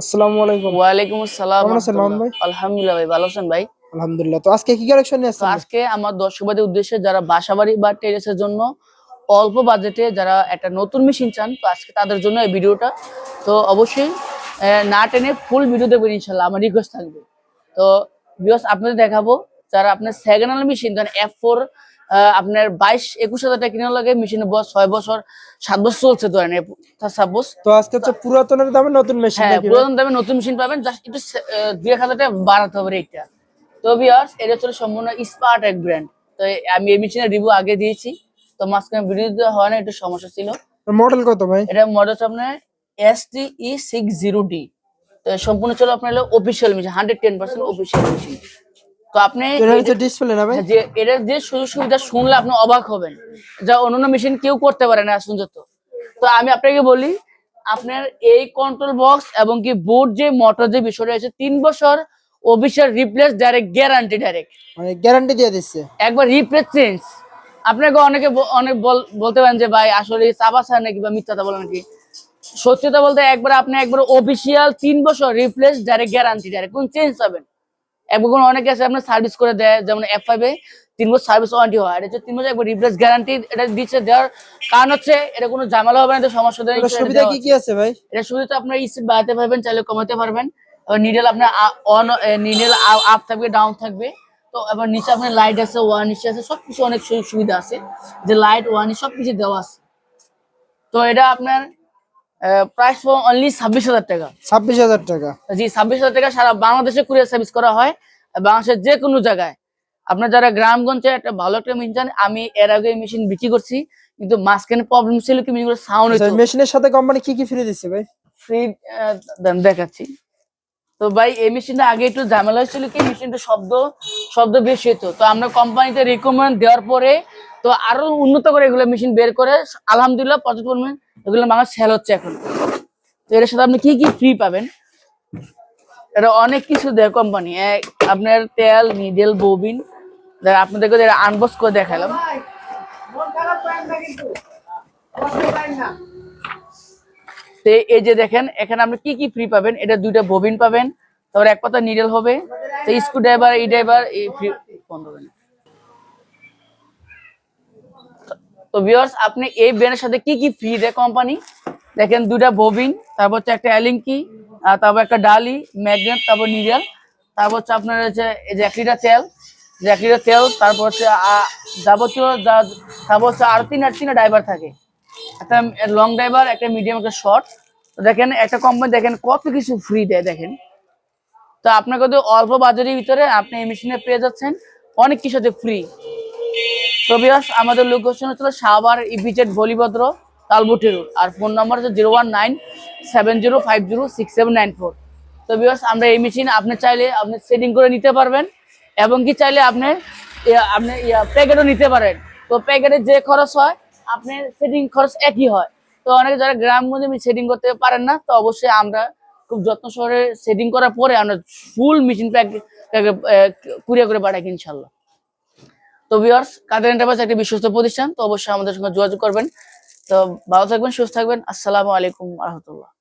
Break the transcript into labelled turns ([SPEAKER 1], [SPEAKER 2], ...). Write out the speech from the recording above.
[SPEAKER 1] আসসালামু আলাইকুম।
[SPEAKER 2] ওয়ালাইকুম আসসালাম
[SPEAKER 1] কেমন আছেন মামুন ভাই?
[SPEAKER 2] আলহামদুলিল্লাহ ভাই ভালো আছেন ভাই?
[SPEAKER 1] আলহামদুলিল্লাহ। তো আজকে কি কালেকশন নিয়ে আসছেন?
[SPEAKER 2] আজকে আমার দর্শকবাদের উদ্দেশ্যে যারা বাসাবাড়ি বা টেরেসের জন্য অল্প বাজেটে যারা একটা নতুন মেশিন চান তো আজকে তাদের জন্য এই ভিডিওটা। তো অবশ্যই না টেনে ফুল ভিডিও দেবেন ইনশাল্লাহ। আমার রিকোয়েস্ট থাকবে। তো বিকজ আপনাদের দেখাবো যারা আপনার সেকেন্ড হ্যান্ড মেশিন ধরেন এফ ফোর আপনার বাইশ একুশ হাজার টাকা কিনে লাগে মেশিনের বয়স ছয় বছর সাত বছর চলছে ধরেন সাপোজ
[SPEAKER 1] তো আজকে হচ্ছে পুরাতনের দামে নতুন মেশিন
[SPEAKER 2] হ্যাঁ পুরাতন দামে নতুন মেশিন পাবেন জাস্ট একটু দুই এক হাজার টাকা বাড়াতে হবে রেটটা তো বিয়ার্স এটা হচ্ছে সম্পূর্ণ স্পার্ট এক ব্র্যান্ড তো আমি এই মেশিনের রিভিউ আগে দিয়েছি তো মাঝখানে ভিডিও হয় না একটু সমস্যা ছিল।
[SPEAKER 1] মডেল কত ভাই?
[SPEAKER 2] এটা মডেল হচ্ছে আপনার S T E six zero D তো সম্পূর্ণ ছিল আপনার official machine hundred ten percent official machine তো আপনি
[SPEAKER 1] এটা হচ্ছে
[SPEAKER 2] যে-
[SPEAKER 1] ডিসপ্লে না ভাই
[SPEAKER 2] যে এটার যে সুযোগ সুবিধা শুনলে আপনি অবাক হবেন। যা অন্যান্য মেশিন কেউ করতে পারে না এখন যত তো আমি আপনাকে বলি আপনার এই কন্ট্রোল বক্স এবং কি বোর্ড যে মোটর যে বিষয় রয়েছে তিন বছর official replace direct guarantee direct
[SPEAKER 1] মানে গ্যারান্টি দিয়ে দিচ্ছে।
[SPEAKER 2] একবার রিপ্লেস চেঞ্জ আপনাকে অনেকে অনেক বল- বলতে পারেন যে ভাই আসলে চাপাসা নাকি বা মিথ্যাটা বলে নাকি? সত্যতা বলতে একবার আপনি একবার অফিসিয়াল তিন বছর রিপ্লেস ডাইরেক্ট গ্যারান্টি ডাইরেক্ট কোন চেঞ্জ পাবেন এবং অনেকে আছে আপনার সার্ভিস করে দেয় যেমন এফ ফাইভ এ তিন বছর সার্ভিস ওয়ারেন্টি হয়। এটা হচ্ছে তিন বছর একবার রিপ্লেস গ্যারান্টি এটা দিচ্ছে দেওয়ার কারণ হচ্ছে এটা কোনো ঝামেলা হবে না তো সমস্যা নেই
[SPEAKER 1] সুবিধা কি কি আছে ভাই?
[SPEAKER 2] এটা শুধু তো আপনার স্পিড বাড়াতে পারবেন চাইলে কমাতে পারবেন। এবার নিডেল আপনার অন নিডেল আপ থাকবে ডাউন থাকবে। তো এবার নিচে আপনার লাইট আছে ওয়ান নিচে আছে সবকিছু অনেক সুবিধা আছে। যে লাইট ওয়ান সব কিছু দেওয়া আছে। তো এটা আপনার প্রাইস অনলি ছাব্বিশ হাজার টাকা।
[SPEAKER 1] ছাব্বিশ হাজার টাকা।
[SPEAKER 2] জি ছাব্বিশ হাজার টাকা সারা বাংলাদেশে কুরিয়ার সার্ভিস করা হয় বাংলাদেশের যে কোনো জায়গায়। আপনার যারা গ্রামগঞ্জে একটা ভালো একটা মেশিন চান আমি এর আগে মেশিন বিক্রি করছি কিন্তু মাঝখানে প্রবলেম ছিল কি মেশিনগুলো সাউন্ড হতো
[SPEAKER 1] মেশিনের সাথে কোম্পানি কি কি ফ্রি দিচ্ছে ভাই?
[SPEAKER 2] ফ্রি দেখাচ্ছি। তো ভাই এই মেশিনটা আগে একটু ঝামেলা হয়েছিল কি মেশিনটা শব্দ শব্দ বেশি হতো তো আমরা কোম্পানিতে রিকমেন্ড দেওয়ার পরে তো আরও উন্নত করে এগুলো মেশিন বের করে আলহামদুলিল্লাহ পর্যাপ্ত পরিমাণ এগুলো বাংলা সেল হচ্ছে এখন। তো এর সাথে আপনি কি কি ফ্রি পাবেন? এটা অনেক কিছু দেয় কোম্পানি আপনার তেল নিডেল ববিন আপনাদেরকে আনবক্স করে দেখালাম। তো এই যে দেখেন, এখানে আপনি কি কি ফ্রি পাবেন? এটা দুইটা ববিন পাবেন, তারপর এক পাতা নিডেল হবে। তো স্ক্রু ড্রাইভার এই ড্রাইভার এই ফ্রি বন্ধ হবে না। তো ভিউয়ার্স আপনি এই ব্র্যান্ডের সাথে কি কি ফ্রি দেয় কোম্পানি দেখেন দুইটা ববিন তারপর হচ্ছে একটা অ্যালিঙ্কি আর তারপর একটা ডালি ম্যাগনেট তারপর নিডেল তারপর হচ্ছে আপনার হচ্ছে এই যে এক লিটার তেল, যে এক লিটার তেল, তারপর হচ্ছে যাবতীয় যা- তারপর হচ্ছে আর তিন, আর তিনটা ড্রাইভার থাকে। একটা লং ড্রাইভার একটা মিডিয়াম একটা শর্ট দেখেন, একটা কোম্পানি দেখেন কত কিছু ফ্রি দেয়, দেখেন। তো আপনাকে তো অল্প বাজারের ভিতরে আপনি এই মেশিনে পেয়ে যাচ্ছেন। অনেক কিছুতে ফ্রি তো বিয়াস আমাদের লোকেশন হচ্ছে সাবার ইপিজেড বলিভদ্র তালবুটি রোড আর ফোন নাম্বার হচ্ছে zero one nine seven zero five zero six seven nine four তো বিয়াস আমরা এই মেশিন আপনি চাইলে আপনি সেটিং করে নিতে পারবেন, এবং কি চাইলে আপনি আপনি ইয়া- প্যাকেটও নিতে পারেন। তো প্যাকেটে যে খরচ হয়, আপনি সেটিং খরচ একই হয়। তো অনেকে যারা গ্রামগঞ্জে সেটিং করতে পারেন না, তো অবশ্যই আমরা খুব যত্ন সহকারে সেটিং করার পরে আমরা ফুল মেশিন প্যাক কুরিয়া করে পাঠাই ইনশাল্লাহ। তো ভিউয়ার্স কাদের এন্টারপ্রাইজ একটি বিশ্বস্ত প্রতিষ্ঠান, তো অবশ্যই আমাদের সঙ্গে যোগাযোগ করবেন। তো ভালো থাকবেন, সুস্থ থাকবেন। আসসালামু আলাইকুম রহমতুল্লাহ।